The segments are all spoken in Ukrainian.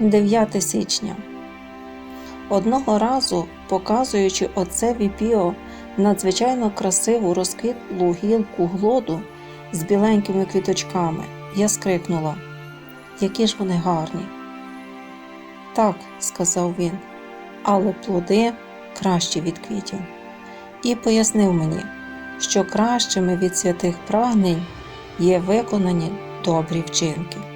9 січня. Одного разу, показуючи отцеві Піо надзвичайно красиву розквітлу гілку глоду з біленькими квіточками, я скрикнула, які ж вони гарні. Так, сказав він, але плоди кращі від квітів. І пояснив мені, що кращими від святих прагнень є виконані добрі вчинки.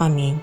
Амінь.